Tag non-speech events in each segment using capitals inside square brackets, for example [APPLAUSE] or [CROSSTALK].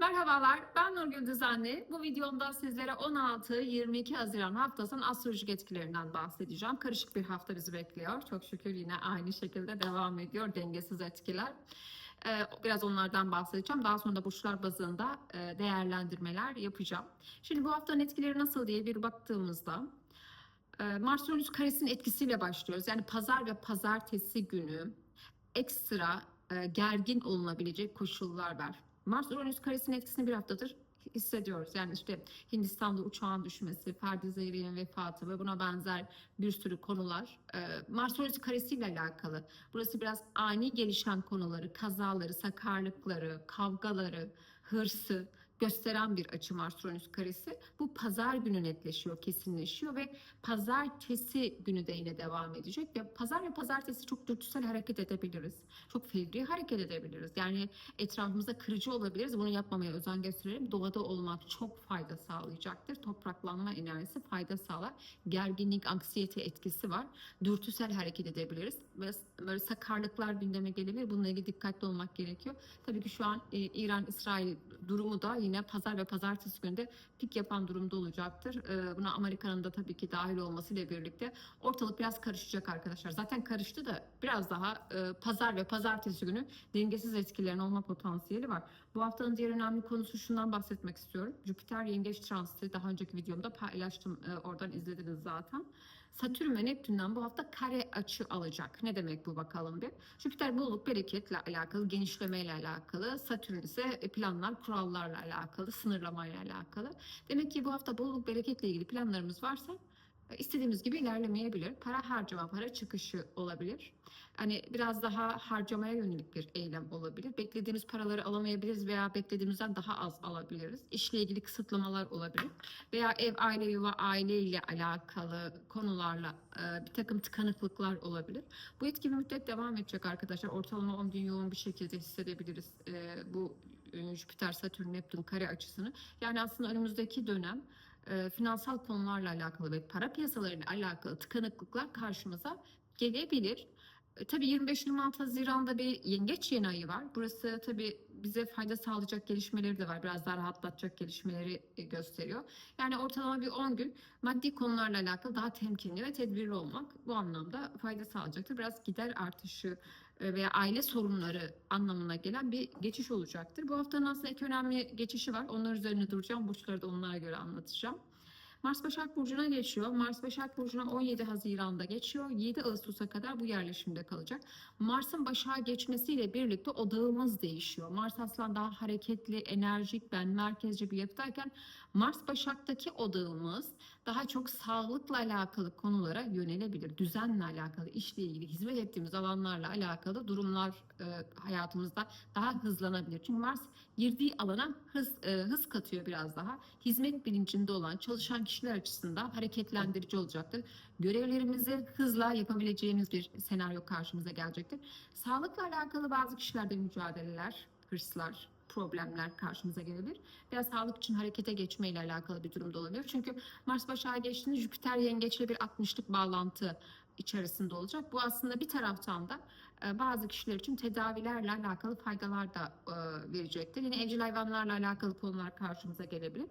Merhabalar, ben Nurgül Düzenli. Bu videomda sizlere 16-22 Haziran haftasının astrolojik etkilerinden bahsedeceğim. Karışık bir hafta bizi bekliyor. Çok şükür yine aynı şekilde devam ediyor dengesiz etkiler. Ee, Biraz onlardan bahsedeceğim. Daha sonra da burçlar bazında e, değerlendirmeler yapacağım. Şimdi bu haftanın etkileri nasıl diye bir baktığımızda e, Mars Uranüs karesinin etkisiyle başlıyoruz. Yani pazar ve pazartesi günü ekstra e, gergin olunabilecek koşullar var. Mars Uranüs karesinin etkisini bir haftadır hissediyoruz. Yani işte Hindistan'da uçağın düşmesi, Ferdi Zeyri'nin vefatı ve buna benzer bir sürü konular. E, Mars Uranüs karesiyle alakalı. Burası biraz ani gelişen konuları, kazaları, sakarlıkları, kavgaları, hırsı gösteren bir açı Mars Uranüs karesi. Bu pazar günü netleşiyor, kesinleşiyor ve pazartesi günü de yine devam edecek ve pazar ve pazartesi çok dürtüsel hareket edebiliriz. Çok fevri hareket edebiliriz. Yani etrafımıza kırıcı olabiliriz. Bunu yapmamaya özen gösterelim. Doğada olmak çok fayda sağlayacaktır. Topraklanma enerjisi fayda sağlar. Gerginlik, anksiyete etkisi var. Dürtüsel hareket edebiliriz. Böyle sakarlıklar gündeme gelebilir. Bununla ilgili dikkatli olmak gerekiyor. Tabii ki şu an e, İran-İsrail durumu da yine pazar ve pazartesi günde pik yapan durumda olacaktır. E, buna Amerika'nın da tabii ki dahil olmasıyla birlikte ortalık biraz karışacak arkadaşlar. Zaten karıştı da biraz daha e, pazar ve pazartesi günü dengesiz etkilerin olma potansiyeli var. Bu haftanın diğer önemli konusu şundan bahsetmek istiyorum. Jüpiter yengeç transiti daha önceki videomda paylaştım. E, oradan izlediniz zaten. Satürn ve Neptün'den bu hafta kare açı alacak. Ne demek bu bakalım bir. Jüpiter bolluk bereketle alakalı, genişlemeyle alakalı. Satürn ise planlar, kurallarla alakalı, sınırlamayla alakalı. Demek ki bu hafta bolluk bereketle ilgili planlarımız varsa e, istediğimiz gibi ilerlemeyebilir. Para harcama, para çıkışı olabilir. Hani biraz daha harcamaya yönelik bir eylem olabilir. Beklediğimiz paraları alamayabiliriz veya beklediğimizden daha az alabiliriz. İşle ilgili kısıtlamalar olabilir. Veya ev, aile, yuva, aile ile alakalı konularla e, bir takım tıkanıklıklar olabilir. Bu etki bir müddet devam edecek arkadaşlar. Ortalama 10 gün yoğun bir şekilde hissedebiliriz e, bu e, Jüpiter, Satürn, Neptün kare açısını. Yani aslında önümüzdeki dönem e, finansal konularla alakalı ve para piyasalarıyla alakalı tıkanıklıklar karşımıza gelebilir. E, Tabii 25-26 Haziran'da bir yengeç yeni ayı var. Burası tabii bize fayda sağlayacak gelişmeleri de var. Biraz daha rahatlatacak gelişmeleri e, gösteriyor. Yani ortalama bir 10 gün maddi konularla alakalı daha temkinli ve tedbirli olmak bu anlamda fayda sağlayacaktır. Biraz gider artışı e, veya aile sorunları anlamına gelen bir geçiş olacaktır. Bu haftanın aslında iki önemli geçişi var. Onlar üzerine duracağım. Burçları da onlara göre anlatacağım. Mars Başak Burcu'na geçiyor. Mars Başak Burcu'na 17 Haziran'da geçiyor. 7 Ağustos'a kadar bu yerleşimde kalacak. Mars'ın Başak'a geçmesiyle birlikte odağımız değişiyor. Mars Aslan daha hareketli, enerjik, ben merkezci bir yapıdayken Mars Başak'taki odağımız daha çok sağlıkla alakalı konulara yönelebilir. Düzenle alakalı, işle ilgili, hizmet ettiğimiz alanlarla alakalı durumlar e, hayatımızda daha hızlanabilir. Çünkü Mars girdiği alana hız e, hız katıyor biraz daha. Hizmet bilincinde olan, çalışan kişiler açısından hareketlendirici olacaktır. Görevlerimizi hızla yapabileceğimiz bir senaryo karşımıza gelecektir. Sağlıkla alakalı bazı kişilerde mücadeleler, hırslar, problemler karşımıza gelebilir. Veya sağlık için harekete geçme ile alakalı bir durumda olabilir. Çünkü Mars Başak'a geçtiğinde Jüpiter yengeçle bir 60'lık bağlantı içerisinde olacak. Bu aslında bir taraftan da e, bazı kişiler için tedavilerle alakalı faydalar da e, verecektir. Yine evcil hayvanlarla alakalı konular karşımıza gelebilir.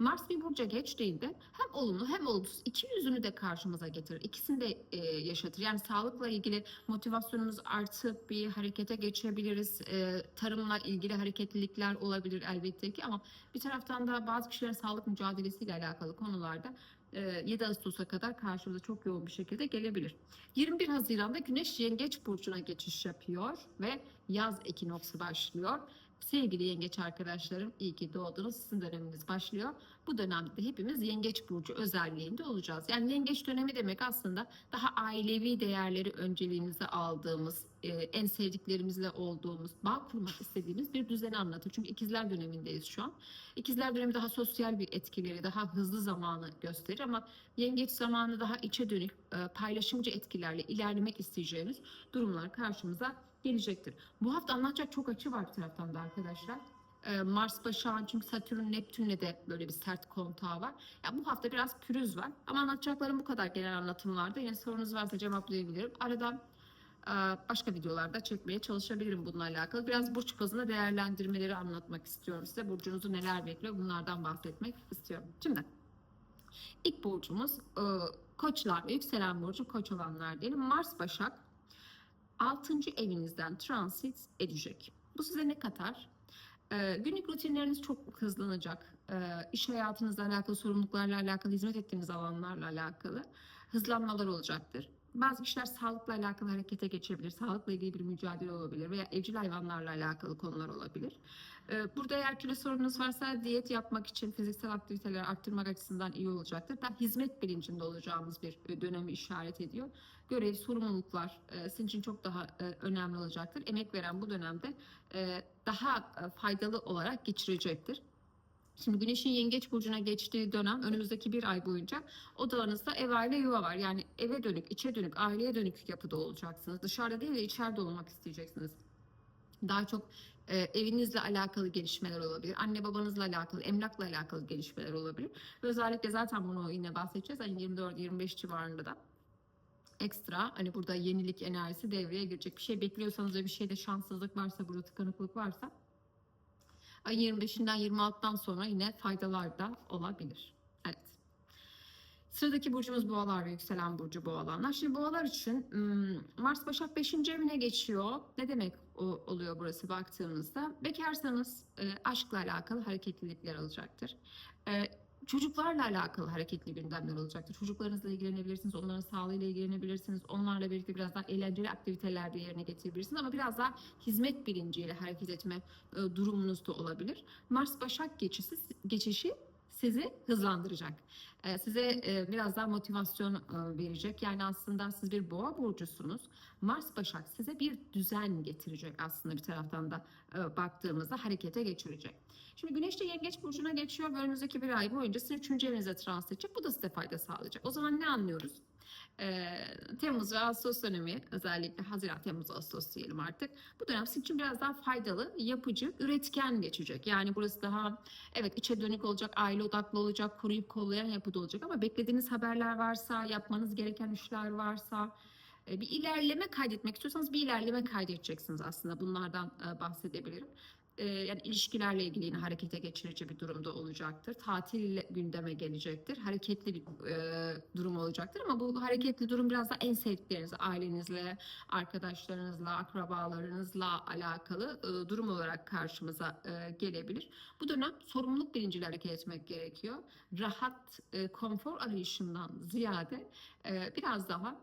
Mars bir burca geçtiğinde hem olumlu hem olumsuz iki yüzünü de karşımıza getirir. İkisini de e, yaşatır. Yani sağlıkla ilgili motivasyonumuz artıp bir harekete geçebiliriz. E, tarımla ilgili hareketlilikler olabilir elbette ki ama bir taraftan da bazı kişilerin sağlık mücadelesiyle alakalı konularda e, 7 Ağustos'a kadar karşımıza çok yoğun bir şekilde gelebilir. 21 Haziran'da Güneş Yengeç Burcu'na geçiş yapıyor ve yaz ekinoksu başlıyor. Sevgili yengeç arkadaşlarım iyi ki doğdunuz. Sizin döneminiz başlıyor. Bu dönemde de hepimiz yengeç burcu özelliğinde olacağız. Yani yengeç dönemi demek aslında daha ailevi değerleri önceliğimize aldığımız, e, en sevdiklerimizle olduğumuz, bağ kurmak istediğimiz bir düzeni anlatır. Çünkü ikizler dönemindeyiz şu an. İkizler dönemi daha sosyal bir etkileri, daha hızlı zamanı gösterir ama yengeç zamanı daha içe dönük, e, paylaşımcı etkilerle ilerlemek isteyeceğimiz durumlar karşımıza gelecektir. Bu hafta anlatacak çok açı var bir taraftan da arkadaşlar. Ee, Mars Başak'ın çünkü Satürn Neptün'le de böyle bir sert kontağı var. Ya bu hafta biraz pürüz var. Ama anlatacaklarım bu kadar genel anlatımlarda. Yine sorunuz varsa cevaplayabilirim. Arada Ee, Başka videolarda çekmeye çalışabilirim bununla alakalı. Biraz burç bazında değerlendirmeleri anlatmak istiyorum size. Burcunuzu neler bekliyor bunlardan bahsetmek istiyorum. Şimdi ilk burcumuz e, koçlar ve yükselen burcu koç olanlar diyelim. Mars Başak 6. evinizden transit edecek. Bu size ne katar? Ee, günlük rutinleriniz çok hızlanacak. Ee, iş hayatınızla alakalı, sorumluluklarla alakalı, hizmet ettiğiniz alanlarla alakalı hızlanmalar olacaktır. Bazı kişiler sağlıkla alakalı harekete geçebilir, sağlıkla ilgili bir mücadele olabilir veya evcil hayvanlarla alakalı konular olabilir. Ee, burada eğer kilo sorununuz varsa diyet yapmak için fiziksel aktiviteleri arttırmak açısından iyi olacaktır. Daha hizmet bilincinde olacağımız bir dönemi işaret ediyor. Görev, sorumluluklar e, sizin için çok daha e, önemli olacaktır. Emek veren bu dönemde e, daha e, faydalı olarak geçirecektir. Şimdi Güneş'in Yengeç Burcu'na geçtiği dönem önümüzdeki bir ay boyunca odağınızda ev aile yuva var. Yani eve dönük, içe dönük, aileye dönük yapıda olacaksınız. Dışarıda değil de içeride olmak isteyeceksiniz. Daha çok e, evinizle alakalı gelişmeler olabilir. Anne babanızla alakalı, emlakla alakalı gelişmeler olabilir. Özellikle zaten bunu yine bahsedeceğiz. Ayın 24-25 civarında da ekstra hani burada yenilik enerjisi devreye girecek. Bir şey bekliyorsanız ve bir şeyde şanssızlık varsa, burada tıkanıklık varsa ayın 25'inden 26'dan sonra yine faydalar da olabilir. Evet. Sıradaki burcumuz boğalar ve yükselen burcu boğalanlar. Şimdi boğalar için Mars Başak 5. evine geçiyor. Ne demek o- oluyor burası baktığımızda? Bekarsanız aşkla alakalı hareketlilikler olacaktır. Çocuklarla alakalı hareketli gündemler olacaktır. Çocuklarınızla ilgilenebilirsiniz, onların sağlığıyla ilgilenebilirsiniz. Onlarla birlikte biraz daha eğlenceli aktiviteler de yerine getirebilirsiniz ama biraz daha hizmet bilinciyle hareket etme e, durumunuz da olabilir. Mars Başak geçişi, geçişi sizi hızlandıracak. E, size e, biraz daha motivasyon e, verecek. Yani aslında siz bir boğa burcusunuz. Mars Başak size bir düzen getirecek aslında bir taraftan da e, baktığımızda harekete geçirecek. Şimdi Güneş de Yengeç Burcu'na geçiyor ve önümüzdeki bir ay boyunca sizin üçüncü evinize trans edecek. Bu da size fayda sağlayacak. O zaman ne anlıyoruz? Ee, Temmuz ve Ağustos dönemi özellikle Haziran, Temmuz, Ağustos diyelim artık. Bu dönem sizin için biraz daha faydalı, yapıcı, üretken geçecek. Yani burası daha evet içe dönük olacak, aile odaklı olacak, koruyup kollayan yapıda olacak ama beklediğiniz haberler varsa, yapmanız gereken işler varsa, e, bir ilerleme kaydetmek istiyorsanız bir ilerleme kaydedeceksiniz aslında. Bunlardan e, bahsedebilirim. E, Yani ilişkilerle ilgili yine harekete geçirici bir durumda olacaktır. Tatil gündeme gelecektir. Hareketli bir e, durum olacaktır ama bu hareketli durum biraz da en sevdikleriniz, ailenizle, arkadaşlarınızla, akrabalarınızla alakalı e, durum olarak karşımıza e, gelebilir. Bu dönem sorumluluk bilinciyle hareket etmek gerekiyor. Rahat, e, konfor arayışından ziyade e, biraz daha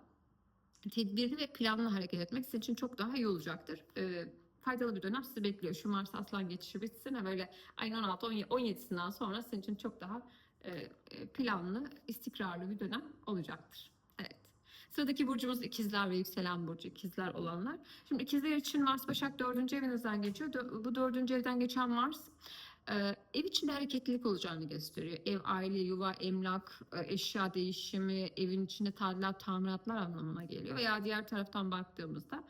tedbirli ve planlı hareket etmek sizin için çok daha iyi olacaktır. Ee, faydalı bir dönem sizi bekliyor. Şu Mars Aslan geçişi bitsin ve böyle ayın 16-17'sinden sonra sizin için çok daha e, e, planlı, istikrarlı bir dönem olacaktır. Evet. Sıradaki burcumuz ikizler ve yükselen burcu ikizler olanlar. Şimdi ikizler için Mars Başak dördüncü evinizden geçiyor. Bu dördüncü evden geçen Mars e, ev içinde hareketlilik olacağını gösteriyor. Ev, aile, yuva, emlak, e, eşya değişimi, evin içinde tadilat, tamiratlar anlamına geliyor. Veya diğer taraftan baktığımızda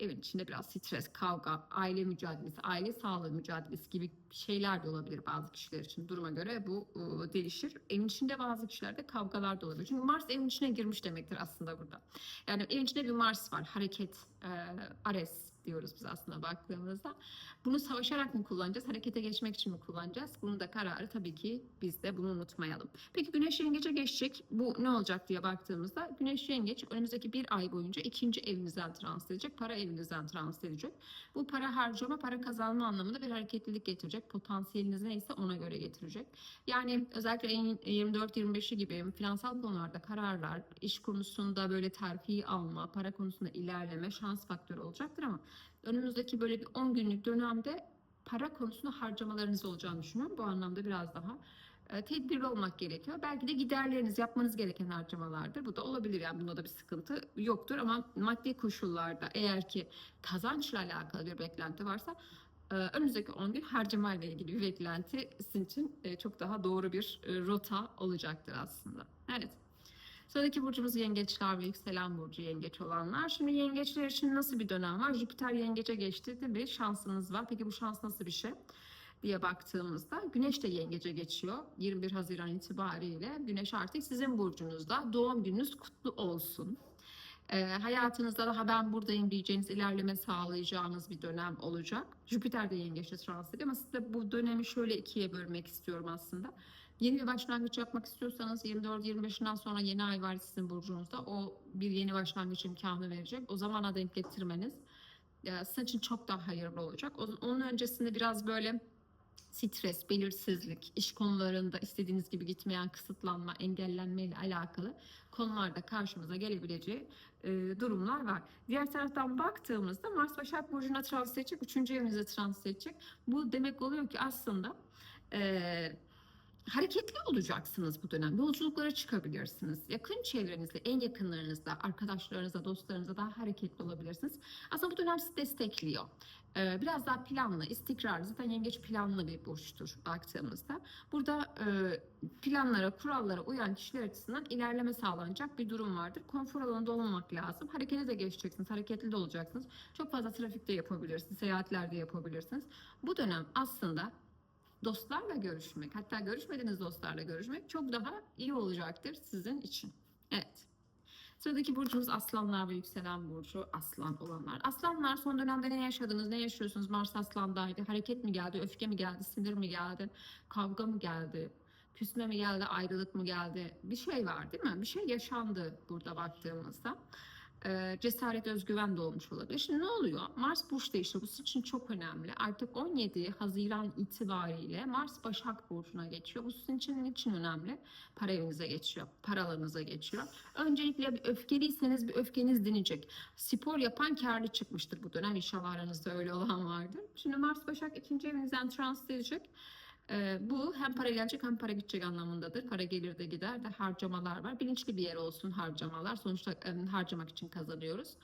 evin içinde biraz stres, kavga, aile mücadelesi, aile sağlığı mücadelesi gibi şeyler de olabilir bazı kişiler için. Duruma göre bu e, değişir. Evin içinde bazı kişilerde kavgalar da olabilir. Çünkü Mars evin içine girmiş demektir aslında burada. Yani evin içinde bir Mars var. Hareket, e, Ares diyoruz biz aslında baktığımızda. Bunu savaşarak mı kullanacağız, harekete geçmek için mi kullanacağız? Bunun da kararı tabii ki biz de bunu unutmayalım. Peki Güneş Yengeç'e geçecek. Bu ne olacak diye baktığımızda Güneş Yengeç önümüzdeki bir ay boyunca ikinci evinizden transit edecek, para evinizden transit edecek. Bu para harcama, para kazanma anlamında bir hareketlilik getirecek. Potansiyeliniz neyse ona göre getirecek. Yani özellikle ayın 24-25'i gibi finansal konularda kararlar, iş konusunda böyle terfi alma, para konusunda ilerleme, şans faktörü olacaktır ama önümüzdeki böyle bir 10 günlük dönemde para konusunda harcamalarınız olacağını düşünüyorum. Bu anlamda biraz daha e, tedbirli olmak gerekiyor. Belki de giderleriniz yapmanız gereken harcamalardır. Bu da olabilir yani bunda da bir sıkıntı yoktur ama maddi koşullarda eğer ki kazançla alakalı bir beklenti varsa e, önümüzdeki 10 gün harcamayla ilgili bir beklenti sizin için e, çok daha doğru bir rota olacaktır aslında. Evet. Sıradaki burcumuz yengeçler ve yükselen burcu yengeç olanlar. Şimdi yengeçler için nasıl bir dönem var? Jüpiter yengece geçti değil mi? Şansınız var. Peki bu şans nasıl bir şey? diye baktığımızda Güneş de yengece geçiyor. 21 Haziran itibariyle Güneş artık sizin burcunuzda. Doğum gününüz kutlu olsun. E, hayatınızda daha ben buradayım diyeceğiniz ilerleme sağlayacağınız bir dönem olacak. Jüpiter de yengeçte transit ama size bu dönemi şöyle ikiye bölmek istiyorum aslında. Yeni bir başlangıç yapmak istiyorsanız 24-25'inden sonra yeni ay var sizin burcunuzda. O bir yeni başlangıç imkanı verecek. O zamana denk getirmeniz e, sizin için çok daha hayırlı olacak. Onun öncesinde biraz böyle stres, belirsizlik, iş konularında istediğiniz gibi gitmeyen kısıtlanma, engellenme ile alakalı konularda karşımıza gelebileceği e, durumlar var. Diğer taraftan baktığımızda Mars Başak Burcu'na transit edecek, 3. evinize transit edecek. Bu demek oluyor ki aslında e, hareketli olacaksınız bu dönem. Yolculuklara çıkabilirsiniz. Yakın çevrenizde, en yakınlarınızda, arkadaşlarınızla, dostlarınızla daha hareketli olabilirsiniz. Aslında bu dönem sizi destekliyor. Ee, Biraz daha planlı, istikrarlı. Zaten yengeç planlı bir burçtur baktığımızda. Burada e, planlara, kurallara uyan kişiler açısından ilerleme sağlanacak bir durum vardır. Konfor alanında olmamak lazım. Harekete de geçeceksiniz, hareketli de olacaksınız. Çok fazla trafikte yapabilirsiniz, seyahatlerde yapabilirsiniz. Bu dönem aslında dostlarla görüşmek, hatta görüşmediğiniz dostlarla görüşmek çok daha iyi olacaktır sizin için. Evet. Sıradaki burcumuz aslanlar ve yükselen burcu aslan olanlar. Aslanlar son dönemde ne yaşadınız, ne yaşıyorsunuz? Mars aslandaydı. Hareket mi geldi, öfke mi geldi, sinir mi geldi, kavga mı geldi, küsme mi geldi, ayrılık mı geldi? Bir şey var değil mi? Bir şey yaşandı burada baktığımızda. Ee, cesaret, özgüven de olabilir. Şimdi ne oluyor? Mars burç değişiyor. Bu sizin için çok önemli. Artık 17 Haziran itibariyle Mars Başak Burcu'na geçiyor. Bu sizin için niçin önemli? Para evinize geçiyor. Paralarınıza geçiyor. Öncelikle bir öfkeliyseniz bir öfkeniz dinecek. Spor yapan karlı çıkmıştır bu dönem. İnşallah aranızda öyle olan vardır. Şimdi Mars Başak ikinci evinizden transit edecek. Ee, bu hem para gelecek hem para gidecek anlamındadır. Para gelir de gider de harcamalar var. Bilinçli bir yer olsun harcamalar. Sonuçta e, harcamak için kazanıyoruz.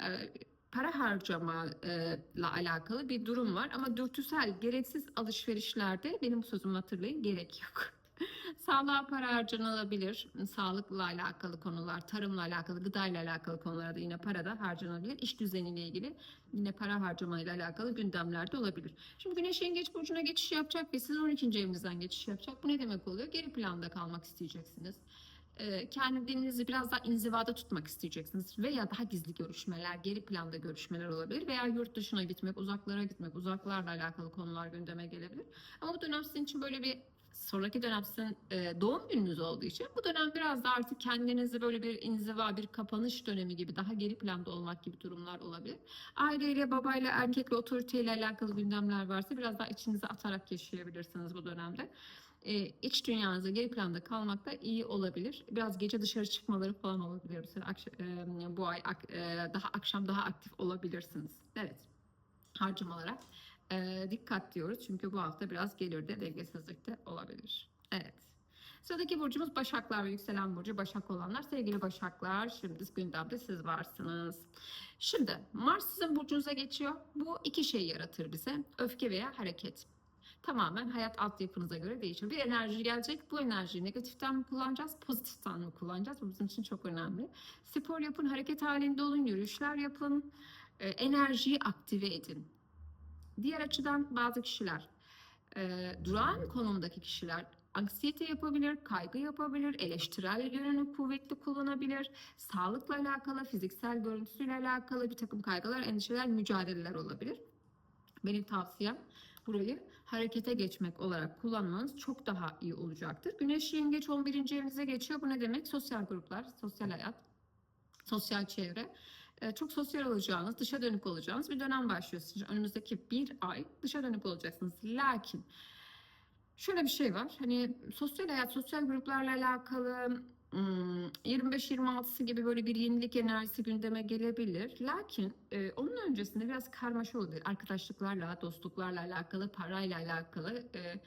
Ee, para harcamayla alakalı bir durum var ama dürtüsel, gereksiz alışverişlerde benim bu sözümü hatırlayın gerek yok. [LAUGHS] Sağlığa para harcanabilir. Sağlıkla alakalı konular, tarımla alakalı, gıdayla alakalı konularda da yine para da harcanabilir. İş düzeniyle ilgili yine para harcamayla alakalı gündemlerde olabilir. Şimdi Güneş Yengeç Burcu'na geçiş yapacak ve sizin 12. evinizden geçiş yapacak. Bu ne demek oluyor? Geri planda kalmak isteyeceksiniz. Ee, kendinizi biraz daha inzivada tutmak isteyeceksiniz veya daha gizli görüşmeler, geri planda görüşmeler olabilir veya yurt dışına gitmek, uzaklara gitmek, uzaklarla alakalı konular gündeme gelebilir. Ama bu dönem sizin için böyle bir sonraki dönem sizin e, doğum gününüz olduğu için bu dönem biraz da artık kendinizi böyle bir inziva, bir kapanış dönemi gibi daha geri planda olmak gibi durumlar olabilir. Aileyle, babayla, erkekle, otoriteyle alakalı gündemler varsa biraz daha içinize atarak yaşayabilirsiniz bu dönemde. E, iç dünyanızda geri planda kalmak da iyi olabilir. Biraz gece dışarı çıkmaları falan olabilir. Mesela e, bu ay ak- e, daha akşam daha aktif olabilirsiniz. Evet. Harcamalara e, dikkat diyoruz. Çünkü bu hafta biraz gelirde dengesizlik de olabilir. Evet. Sıradaki burcumuz Başaklar ve yükselen burcu Başak olanlar. Sevgili Başaklar şimdi gündemde siz varsınız. Şimdi Mars sizin burcunuza geçiyor. Bu iki şey yaratır bize. Öfke veya hareket. Tamamen hayat altyapınıza göre değişir. Bir enerji gelecek. Bu enerjiyi negatiften mi kullanacağız, pozitiften mi kullanacağız? Bu bizim için çok önemli. Spor yapın, hareket halinde olun, yürüyüşler yapın. enerjiyi aktive edin. Diğer açıdan bazı kişiler, e, durağan konumdaki kişiler anksiyete yapabilir, kaygı yapabilir, eleştirel yönünü kuvvetli kullanabilir, sağlıkla alakalı, fiziksel görüntüsüyle alakalı bir takım kaygılar, endişeler, mücadeleler olabilir. Benim tavsiyem burayı harekete geçmek olarak kullanmanız çok daha iyi olacaktır. Güneş yengeç 11. evinize geçiyor. Bu ne demek? Sosyal gruplar, sosyal hayat, sosyal çevre. Ee, Çok sosyal olacağınız, dışa dönük olacağınız bir dönem başlıyor. Sizin önümüzdeki bir ay dışa dönük olacaksınız. Lakin şöyle bir şey var. Hani sosyal hayat, sosyal gruplarla alakalı hmm, 25-26'sı gibi böyle bir yenilik enerjisi gündeme gelebilir. Lakin e, onun öncesinde biraz karmaşa olabilir. Arkadaşlıklarla, dostluklarla alakalı, parayla alakalı e,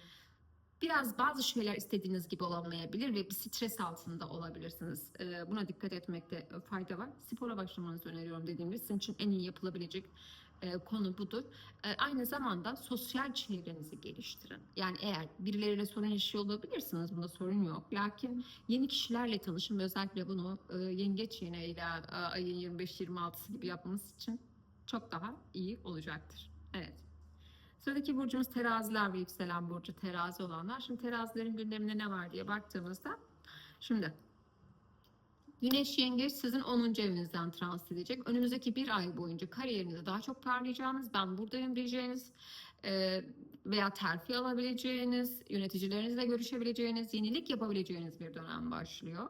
biraz bazı şeyler istediğiniz gibi olamayabilir ve bir stres altında olabilirsiniz. E, buna dikkat etmekte fayda var. Spora başlamanızı öneriyorum dediğim gibi. Sizin için en iyi yapılabilecek e, konu budur. E, aynı zamanda sosyal çevrenizi geliştirin. Yani eğer birileriyle sorun yaşıyor olabilirsiniz, bunda sorun yok. Lakin yeni kişilerle tanışın ve özellikle bunu e, yengeç yeni ile ayın 25-26'sı gibi yapmanız için çok daha iyi olacaktır. Evet. Sıradaki burcumuz teraziler ve yükselen burcu terazi olanlar. Şimdi terazilerin gündeminde ne var diye baktığımızda şimdi Güneş yengeç sizin 10. evinizden transit edecek. Önümüzdeki bir ay boyunca kariyerinizde daha çok parlayacağınız, ben buradayım diyeceğiniz e, veya terfi alabileceğiniz, yöneticilerinizle görüşebileceğiniz, yenilik yapabileceğiniz bir dönem başlıyor.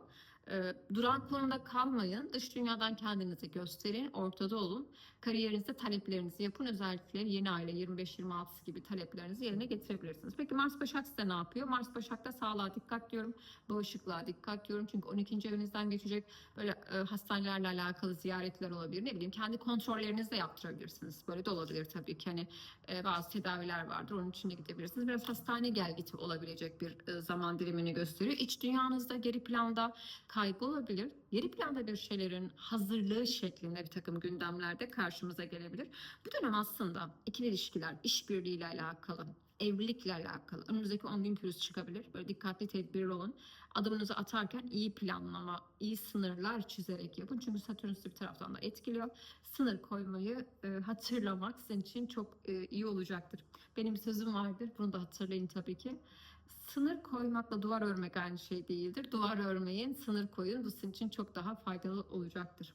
E, duran konuda kalmayın. Dış dünyadan kendinizi gösterin, ortada olun. Kariyerinizde taleplerinizi yapın. Özellikle yeni aile 25-26 gibi taleplerinizi yerine getirebilirsiniz. Peki Mars Başak size ne yapıyor? Mars Başak'ta sağlığa dikkat diyorum. Bağışıklığa dikkat diyorum. Çünkü 12. evinizden geçecek böyle e, hastanelerle alakalı ziyaretler olabilir. Ne bileyim kendi kontrollerinizi de yaptırabilirsiniz. Böyle de olabilir tabii ki. Hani e, bazı tedaviler vardır. Onun için de gidebilirsiniz. Biraz hastane gelgiti olabilecek bir e, zaman dilimini gösteriyor. İç dünyanızda geri planda kaygı olabilir. Geri planda bir şeylerin hazırlığı şeklinde bir takım gündemlerde karşımıza gelebilir. Bu dönem aslında ikili ilişkiler, işbirliğiyle alakalı, evlilikle alakalı. Önümüzdeki 10 gün pürüz çıkabilir. Böyle dikkatli tedbirli olun. Adımınızı atarken iyi planlama, iyi sınırlar çizerek yapın. Çünkü Satürn bir taraftan da etkiliyor. Sınır koymayı e, hatırlamak sizin için çok e, iyi olacaktır. Benim sözüm vardır. Bunu da hatırlayın tabii ki. Sınır koymakla duvar örmek aynı şey değildir. Duvar örmeyin, sınır koyun. Bu sizin için çok daha faydalı olacaktır.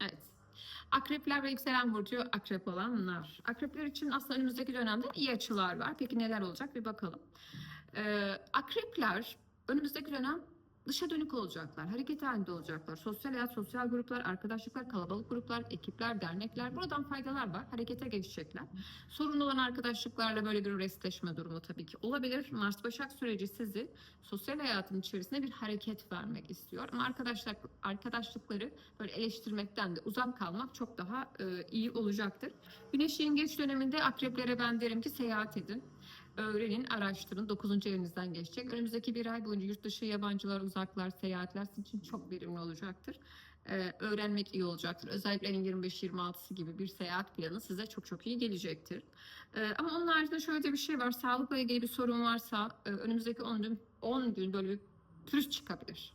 Evet. Akrepler ve yükselen burcu akrep olanlar. Akrepler için aslında önümüzdeki dönemde iyi açılar var. Peki neler olacak bir bakalım. Ee, akrepler önümüzdeki dönem dışa dönük olacaklar. Hareket halinde olacaklar. Sosyal hayat, sosyal gruplar, arkadaşlıklar, kalabalık gruplar, ekipler, dernekler. Buradan faydalar var. Harekete geçecekler. Sorun olan arkadaşlıklarla böyle bir restleşme durumu tabii ki olabilir. Mars Başak süreci sizi sosyal hayatın içerisinde bir hareket vermek istiyor. Ama arkadaşlar arkadaşlıkları böyle eleştirmekten de uzak kalmak çok daha e, iyi olacaktır. Güneş yengeç döneminde akreplere ben derim ki seyahat edin. Öğrenin, araştırın. 9. evinizden geçecek. Önümüzdeki bir ay boyunca yurt dışı yabancılar, uzaklar, seyahatler sizin için çok verimli olacaktır. Ee, öğrenmek iyi olacaktır. Özellikle ayın 25-26'sı gibi bir seyahat planı size çok çok iyi gelecektir. Ee, ama onun haricinde şöyle bir şey var. Sağlıkla ilgili bir sorun varsa e, önümüzdeki 10 gün, 10 gün böyle bir pürüz çıkabilir.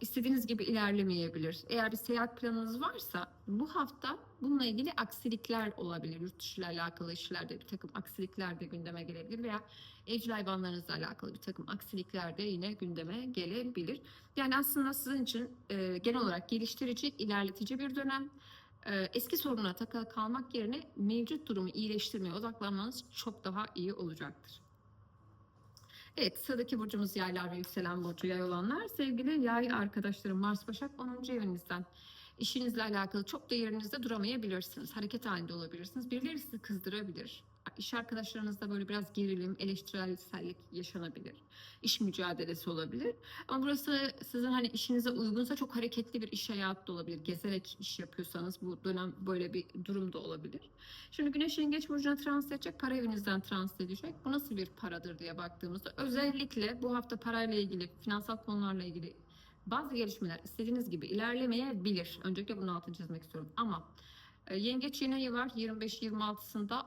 İstediğiniz gibi ilerlemeyebilir. Eğer bir seyahat planınız varsa bu hafta bununla ilgili aksilikler olabilir. Yurt dışı ile alakalı işlerde bir takım aksilikler de gündeme gelebilir veya evcil hayvanlarınızla alakalı bir takım aksilikler de yine gündeme gelebilir. Yani aslında sizin için e, genel olarak geliştirici, ilerletici bir dönem. E, eski soruna takılı kalmak yerine mevcut durumu iyileştirmeye odaklanmanız çok daha iyi olacaktır. Evet, sıradaki burcumuz yaylar ve yükselen burcu yay olanlar. Sevgili yay arkadaşlarım Mars Başak 10. evinizden. İşinizle alakalı çok da yerinizde duramayabilirsiniz. Hareket halinde olabilirsiniz. Birileri sizi kızdırabilir. İş arkadaşlarınızda böyle biraz gerilim, eleştirelsellik yaşanabilir. İş mücadelesi olabilir. Ama burası sizin hani işinize uygunsa çok hareketli bir iş hayatı da olabilir. Gezerek iş yapıyorsanız bu dönem böyle bir durum da olabilir. Şimdi Güneş Yengeç Burcu'na transit edecek, para evinizden transit edecek. Bu nasıl bir paradır diye baktığımızda özellikle bu hafta parayla ilgili, finansal konularla ilgili bazı gelişmeler istediğiniz gibi ilerlemeyebilir. Öncelikle bunu altını çizmek istiyorum. Ama e, Yengeç yeni ayı var 25-26'sında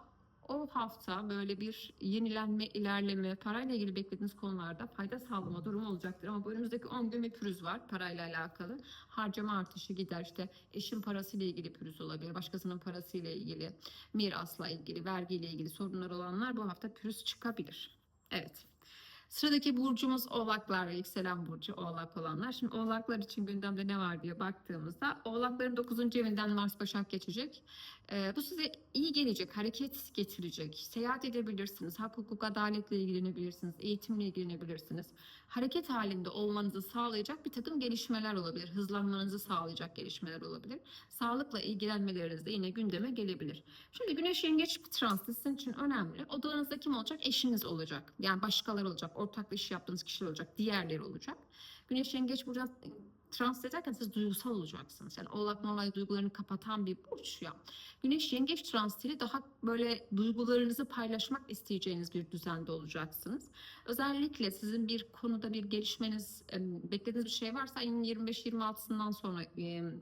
o hafta böyle bir yenilenme, ilerleme, parayla ilgili beklediğiniz konularda fayda sağlama durumu olacaktır. Ama bu önümüzdeki 10 gün bir pürüz var parayla alakalı. Harcama artışı gider işte eşin parasıyla ilgili pürüz olabilir. Başkasının parasıyla ilgili, mirasla ilgili, vergiyle ilgili sorunlar olanlar bu hafta pürüz çıkabilir. Evet. Sıradaki burcumuz oğlaklar ve yükselen burcu oğlak olanlar. Şimdi oğlaklar için gündemde ne var diye baktığımızda oğlakların 9. evinden Mars Başak geçecek. Ee, bu size iyi gelecek, hareket getirecek. Seyahat edebilirsiniz, hak hukuk adaletle ilgilenebilirsiniz, eğitimle ilgilenebilirsiniz. Hareket halinde olmanızı sağlayacak bir takım gelişmeler olabilir. Hızlanmanızı sağlayacak gelişmeler olabilir. Sağlıkla ilgilenmeleriniz de yine gündeme gelebilir. Şimdi güneş yengeç transit sizin için önemli. Odanızda kim olacak? Eşiniz olacak. Yani başkaları olacak. Ortaklı iş yaptığınız kişiler olacak. Diğerleri olacak. Güneş yengeç burada transit ederken siz duygusal olacaksınız. Yani oğlak normal duygularını kapatan bir burç ya. Güneş yengeç transiti daha böyle duygularınızı paylaşmak isteyeceğiniz bir düzende olacaksınız. Özellikle sizin bir konuda bir gelişmeniz, beklediğiniz bir şey varsa ayın 25-26'sından sonra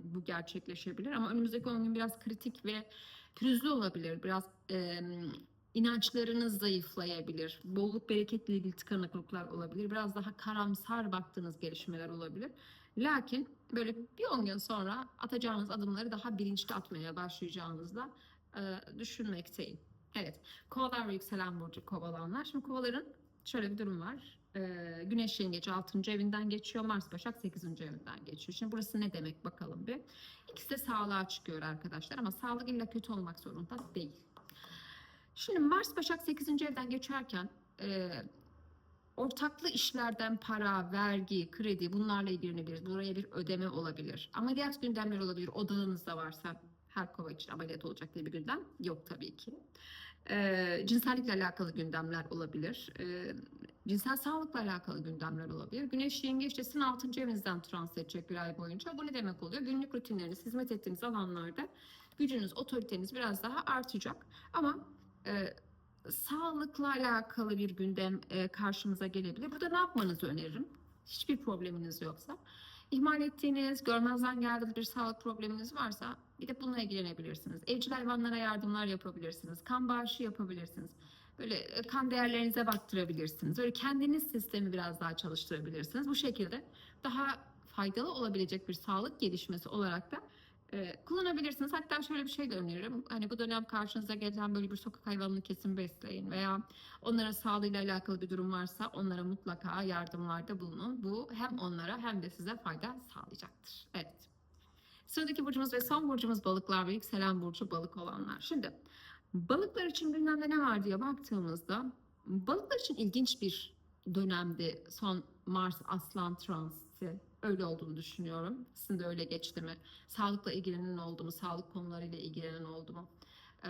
bu gerçekleşebilir. Ama önümüzdeki 10 gün biraz kritik ve pürüzlü olabilir. Biraz inançlarınız zayıflayabilir. Bolluk bereketle ilgili tıkanıklıklar olabilir. Biraz daha karamsar baktığınız gelişmeler olabilir. Lakin böyle bir 10 gün sonra atacağınız adımları daha bilinçli atmaya başlayacağınızda e, düşünmekteyim. Evet. Kovalar ve yükselen burcu kovalanlar. Şimdi kovaların şöyle bir durum var. Ee, Güneş yengeç 6. evinden geçiyor. Mars Başak 8. evinden geçiyor. Şimdi burası ne demek bakalım bir. İkisi de sağlığa çıkıyor arkadaşlar ama sağlık illa kötü olmak zorunda değil. Şimdi Mars Başak 8. evden geçerken e, ortaklı işlerden para, vergi, kredi bunlarla ilgilenebiliriz. Buraya bir ödeme olabilir. Ameliyat gündemleri olabilir. Odağınızda varsa her kova için ameliyat olacak diye bir gündem yok tabii ki. Ee, cinsellikle alakalı gündemler olabilir. Ee, cinsel sağlıkla alakalı gündemler olabilir. Güneş yengeç de sizin 6. evinizden trans edecek bir ay boyunca. Bu ne demek oluyor? Günlük rutinleriniz, hizmet ettiğiniz alanlarda gücünüz, otoriteniz biraz daha artacak. Ama e, sağlıkla alakalı bir gündem e, karşımıza gelebilir. Burada ne yapmanızı öneririm? Hiçbir probleminiz yoksa. İhmal ettiğiniz, görmezden geldiğiniz bir sağlık probleminiz varsa bir de bununla ilgilenebilirsiniz. Evcil hayvanlara yardımlar yapabilirsiniz. Kan bağışı yapabilirsiniz. Böyle kan değerlerinize baktırabilirsiniz. Böyle kendiniz sistemi biraz daha çalıştırabilirsiniz. Bu şekilde daha faydalı olabilecek bir sağlık gelişmesi olarak da e, kullanabilirsiniz. Hatta şöyle bir şey de öneririm. Hani bu dönem karşınıza gelen böyle bir sokak hayvanını kesin besleyin veya onların sağlığıyla alakalı bir durum varsa onlara mutlaka yardımlarda bulunun. Bu hem onlara hem de size fayda sağlayacaktır. Evet. Sıradaki burcumuz ve son burcumuz balıklar ve yükselen burcu balık olanlar. Şimdi balıklar için gündemde ne var diye baktığımızda balıklar için ilginç bir dönemdi son Mars Aslan transiti. Öyle olduğunu düşünüyorum. Sizin de öyle geçti mi? Sağlıkla ilgilenen oldu mu? Sağlık konularıyla ilgilenen oldu mu? Ee,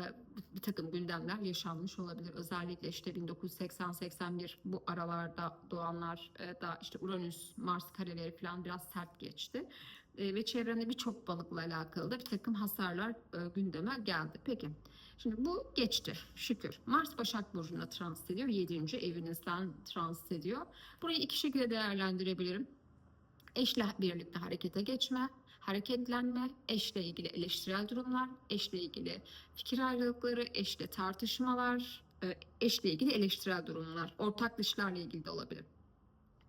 bir takım gündemler yaşanmış olabilir. Özellikle işte 1980-81 bu aralarda doğanlar e, da işte Uranüs, Mars kareleri falan biraz sert geçti. E, ve çevremde birçok balıkla alakalı da bir takım hasarlar e, gündeme geldi. Peki şimdi bu geçti şükür. Mars Başak Burcu'na transit ediyor. 7. evinizden transit ediyor. Burayı iki şekilde değerlendirebilirim. Eşle birlikte harekete geçme, hareketlenme, eşle ilgili eleştirel durumlar, eşle ilgili fikir ayrılıkları, eşle tartışmalar, e, eşle ilgili eleştirel durumlar, ortak dışlarla ilgili de olabilir.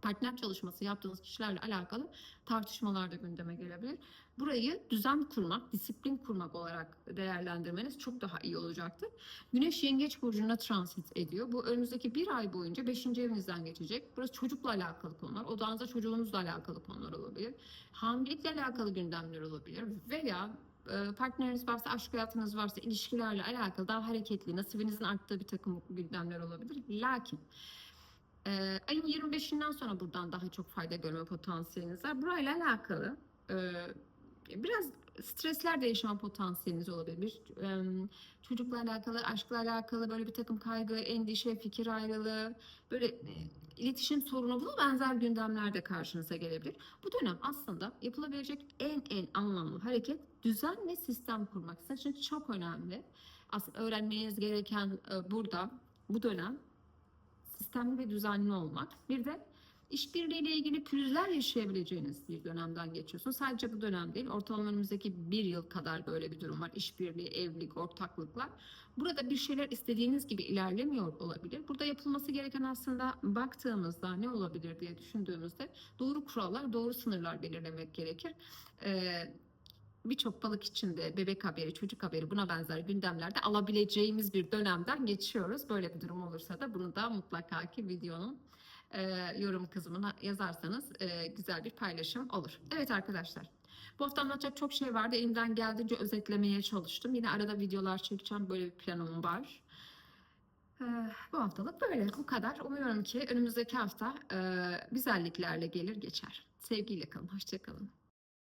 Partner çalışması yaptığınız kişilerle alakalı tartışmalar da gündeme gelebilir. Burayı düzen kurmak, disiplin kurmak olarak değerlendirmeniz çok daha iyi olacaktır. Güneş Yengeç Burcu'na transit ediyor. Bu önümüzdeki bir ay boyunca 5. evinizden geçecek. Burası çocukla alakalı konular, odağınızda çocuğunuzla alakalı konular olabilir. Hamilelikle alakalı gündemler olabilir veya e, partneriniz varsa, aşk hayatınız varsa ilişkilerle alakalı daha hareketli, nasibinizin arttığı bir takım gündemler olabilir. Lakin e, ayın 25'inden sonra buradan daha çok fayda görme potansiyeliniz var. Burayla alakalı e, biraz stresler de yaşama potansiyeliniz olabilir. E, çocukla alakalı, aşkla alakalı böyle bir takım kaygı, endişe, fikir ayrılığı, böyle e, iletişim sorunu bu benzer gündemler de karşınıza gelebilir. Bu dönem aslında yapılabilecek en en anlamlı hareket düzen ve sistem kurmak. Sizin için çok önemli. Aslında öğrenmeniz gereken e, burada bu dönem sistemli ve düzenli olmak. Bir de işbirliğiyle ilgili pürüzler yaşayabileceğiniz bir dönemden geçiyorsun. Sadece bu dönem değil, ortalama önümüzdeki bir yıl kadar böyle bir durum var. İşbirliği, evlilik, ortaklıklar. Burada bir şeyler istediğiniz gibi ilerlemiyor olabilir. Burada yapılması gereken aslında baktığımızda ne olabilir diye düşündüğümüzde doğru kurallar, doğru sınırlar belirlemek gerekir. Ee, birçok balık içinde bebek haberi, çocuk haberi buna benzer gündemlerde alabileceğimiz bir dönemden geçiyoruz. Böyle bir durum olursa da bunu da mutlaka ki videonun e, yorum kısmına yazarsanız e, güzel bir paylaşım olur. Evet arkadaşlar. Bu hafta anlatacak çok şey vardı. Elimden geldiğince özetlemeye çalıştım. Yine arada videolar çekeceğim. Böyle bir planım var. Ee, bu haftalık böyle. Bu kadar. Umuyorum ki önümüzdeki hafta e, güzelliklerle gelir geçer. Sevgiyle kalın. Hoşçakalın.